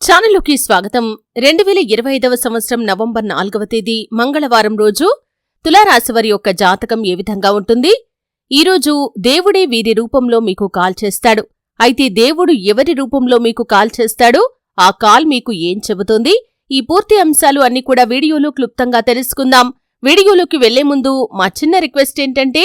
ఛానల్లోకి స్వాగతం. రెండు వేల ఇరవై ఐదవ సంవత్సరం నవంబర్ నాలుగవ తేదీ మంగళవారం రోజు తులారాశివారి యొక్క జాతకం ఏ విధంగా ఉంటుంది? ఈరోజు దేవుడే వీరి రూపంలో మీకు కాల్ చేస్తాడు. అయితే దేవుడు ఎవరి రూపంలో మీకు కాల్ చేస్తాడో ఆ కాల్ మీకు ఏం చెబుతుంది? ఈ పూర్తి అంశాలు అన్ని కూడా వీడియోలో క్లుప్తంగా తెలుసుకుందాం. వీడియోలోకి వెళ్ళే ముందు మా చిన్న రిక్వెస్ట్ ఏంటంటే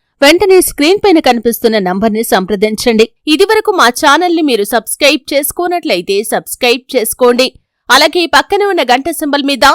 వెంటనే స్క్రీన్ పైన కనిపిస్తున్న నంబర్ని సంప్రదించండి. ఇదివరకు మా ఛానల్ని మీరు సబ్స్క్రైబ్ చేసుకోనట్లయితే సబ్స్క్రైబ్ చేసుకోండి. అలాగే పక్కన ఉన్న గంట సింబల్ మీద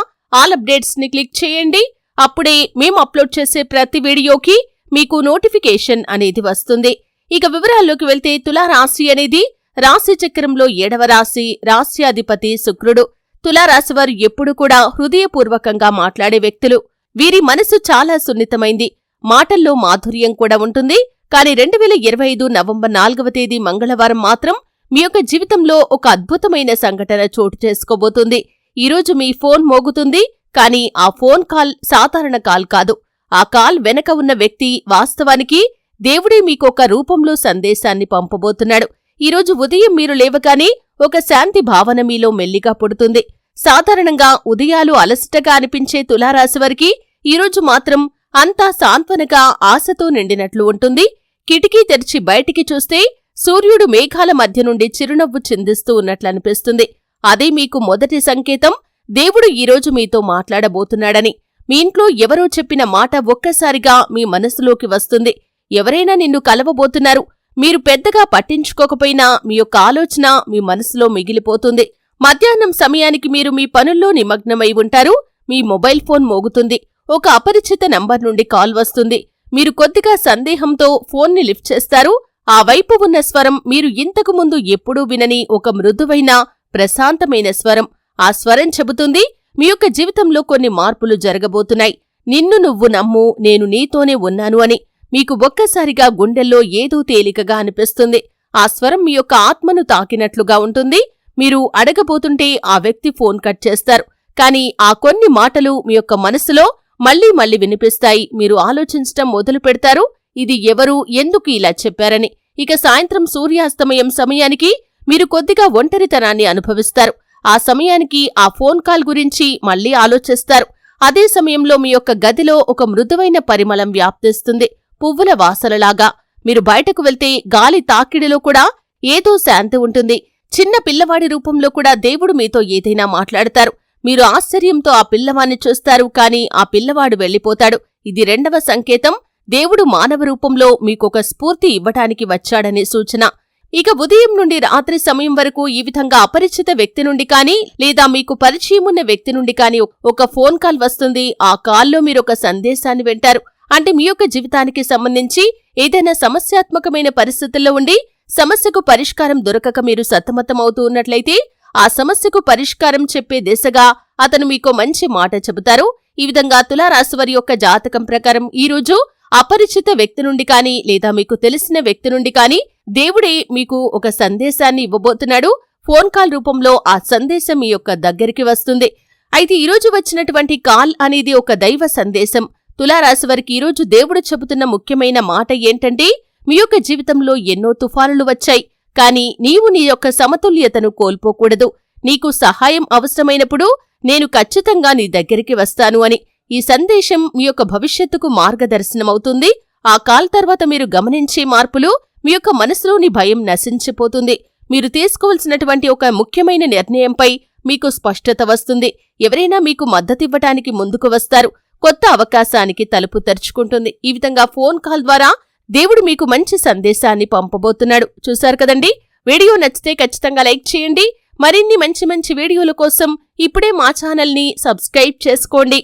ఆల్ అప్డేట్స్ని క్లిక్ చేయండి. అప్పుడే మేము అప్లోడ్ చేసే ప్రతి వీడియోకి మీకు నోటిఫికేషన్ అనేది వస్తుంది. ఇక వివరాల్లోకి వెళ్తే తులారాశి అనేది రాశి చక్రంలో ఏడవ రాశి రాశ్యాధిపతి శుక్రుడు. తులారాశివారు ఎప్పుడు కూడా హృదయపూర్వకంగా మాట్లాడే వ్యక్తులు. వీరి మనసు చాలా సున్నితమైంది. మాటల్లో మాధుర్యం కూడా ఉంటుంది. కానీ రెండు వేల ఇరవై ఐదు నవంబర్ నాలుగవ తేదీ మంగళవారం మాత్రం మీ యొక్క జీవితంలో ఒక అద్భుతమైన సంఘటన చోటు చేసుకోబోతుంది. ఈరోజు మీ ఫోన్ మోగుతుంది. కానీ ఆ ఫోన్ కాల్ సాధారణ కాల్ కాదు. ఆ కాల్ వెనక ఉన్న వ్యక్తి వాస్తవానికి దేవుడే మీకొక రూపంలో సందేశాన్ని పంపబోతున్నాడు. ఈరోజు ఉదయం మీరు లేవగానే ఒక శాంతి భావన మీలో మెల్లిగా పుడుతుంది. సాధారణంగా ఉదయాలు అలసటగా అనిపించే తులారాశివారికి ఈరోజు మాత్రం అంతా సాంత్వనగా ఆశతో నిండినట్లు ఉంటుంది. కిటికీ తెరిచి బయటికి చూస్తే సూర్యుడు మేఘాల మధ్య నుండి చిరునవ్వు చిందిస్తూ ఉన్నట్లనిపిస్తుంది అదే మీకు మొదటి సంకేతం. దేవుడు ఈరోజు మీతో మాట్లాడబోతున్నాడని. మీ ఇంట్లో ఎవరో చెప్పిన మాట ఒక్కసారిగా మీ మనసులోకి వస్తుంది. ఎవరైనా నిన్ను కలవబోతున్నారు. మీరు పెద్దగా పట్టించుకోకపోయినా మీ యొక్క ఆలోచన మీ మనసులో మిగిలిపోతుంది. మధ్యాహ్నం సమయానికి మీరు మీ పనుల్లో నిమగ్నమై ఉంటారు. మీ మొబైల్ ఫోన్ మోగుతుంది. ఒక అపరిచిత నంబర్ నుండి కాల్ వస్తుంది. మీరు కొద్దిగా సందేహంతో ఫోన్ని లిఫ్ట్ చేస్తారు. ఆ వైపు ఉన్న స్వరం మీరు ఇంతకు ముందు ఎప్పుడూ వినని ఒక మృదువైన ప్రశాంతమైన స్వరం. ఆ స్వరం చెబుతుంది మీ యొక్క జీవితంలో కొన్ని మార్పులు జరగబోతున్నాయి. నిన్ను నువ్వు నమ్ము నేను నీతోనే ఉన్నాను అని. మీకు ఒక్కసారిగా గుండెల్లో ఏదో తేలికగా అనిపిస్తుంది. ఆ స్వరం మీ యొక్క ఆత్మను తాకినట్లుగా ఉంటుంది. మీరు అడగబోతుంటే ఆ వ్యక్తి ఫోన్ కట్ చేస్తారు. కానీ ఆ కొన్ని మాటలు మీ యొక్క మనసులో మళ్ళీ మళ్ళీ వినిపిస్తాయి. మీరు ఆలోచించటం మొదలు పెడతారు. ఇది ఎవరు ఎందుకు ఇలా చెప్పారని. ఇక సాయంత్రం సూర్యాస్తమయం సమయానికి మీరు కొద్దిగా ఒంటరితనాన్ని అనుభవిస్తారు. ఆ సమయానికి ఆ ఫోన్ కాల్ గురించి మళ్ళీ ఆలోచిస్తారు. అదే సమయంలో మీ యొక్క గదిలో ఒక మృదువైన పరిమళం వ్యాప్తిస్తుంది. పువ్వుల వాసనలాగా. మీరు బయటకు వెళ్తే గాలి తాకిడిలో కూడా ఏదో శాంతి ఉంటుంది. చిన్న పిల్లవాడి రూపంలో కూడా దేవుడు మీతో ఏదైనా మాట్లాడతారు. మీరు ఆశ్చర్యంతో ఆ పిల్లవాన్ని చూస్తారు కాని ఆ పిల్లవాడు వెళ్ళిపోతాడు. ఇది రెండవ సంకేతం. దేవుడు మానవ రూపంలో మీకొక స్ఫూర్తి ఇవ్వటానికి వచ్చాడనే సూచన. ఇక ఉదయం నుండి రాత్రి సమయం వరకు ఈ విధంగా అపరిచిత వ్యక్తి నుండి కానీ లేదా మీకు పరిచయం ఉన్న వ్యక్తి నుండి కానీ ఒక ఫోన్ కాల్ వస్తుంది. ఆ కాల్లో మీరు ఒక సందేశాన్ని వింటారు. అంటే మీ యొక్క జీవితానికి సంబంధించి ఏదైనా సమస్యాత్మకమైన పరిస్థితుల్లో ఉండి సమస్యకు పరిష్కారం దొరకక మీరు సతమతమవుతూ ఉన్నట్లయితే ఆ సమస్యకు పరిష్కారం చెప్పే దిశగా అతను మీకు మంచి మాట చెబుతారు. ఈ విధంగా తులారాశివారి యొక్క జాతకం ప్రకారం ఈ రోజు అపరిచిత వ్యక్తి నుండి కానీ లేదా మీకు తెలిసిన వ్యక్తి నుండి కానీ దేవుడే మీకు ఒక సందేశాన్ని ఇవ్వబోతున్నాడు. ఫోన్ కాల్ రూపంలో ఆ సందేశం మీ యొక్క దగ్గరికి వస్తుంది. అయితే ఈరోజు వచ్చినటువంటి కాల్ అనేది ఒక దైవ సందేశం. తులారాశివారికి ఈరోజు దేవుడు చెబుతున్న ముఖ్యమైన మాట ఏంటంటే మీ యొక్క జీవితంలో ఎన్నో తుఫానులు వచ్చాయి. కాని నీవు నీ యొక్క సమతుల్యతను కోల్పోకూడదు. నీకు సహాయం అవసరమైనప్పుడు నేను ఖచ్చితంగా నీ దగ్గరికి వస్తాను అని ఈ సందేశం మీ యొక్క భవిష్యత్తుకు మార్గదర్శనమవుతుంది. ఆ కాల్ తర్వాత మీరు గమనించే మార్పులు మీ యొక్క మనసులోని భయం నశించిపోతుంది. మీరు తీసుకోవలసినటువంటి ఒక ముఖ్యమైన నిర్ణయంపై మీకు స్పష్టత వస్తుంది. ఎవరైనా మీకు మద్దతివ్వటానికి ముందుకు వస్తారు. కొత్త అవకాశానికి తలుపు తెరుచుకుంటుంది. ఈ విధంగా ఫోన్ కాల్ ద్వారా దేవుడు మీకు మంచి సందేశాన్ని పంపబోతున్నాడు. చూశారు కదండి? వీడియో నచ్చితే ఖచ్చితంగా లైక్ చేయండి. మరిన్ని మంచి మంచి వీడియోల కోసం ఇప్పుడే మా ఛానల్ని సబ్స్క్రైబ్ చేసుకోండి.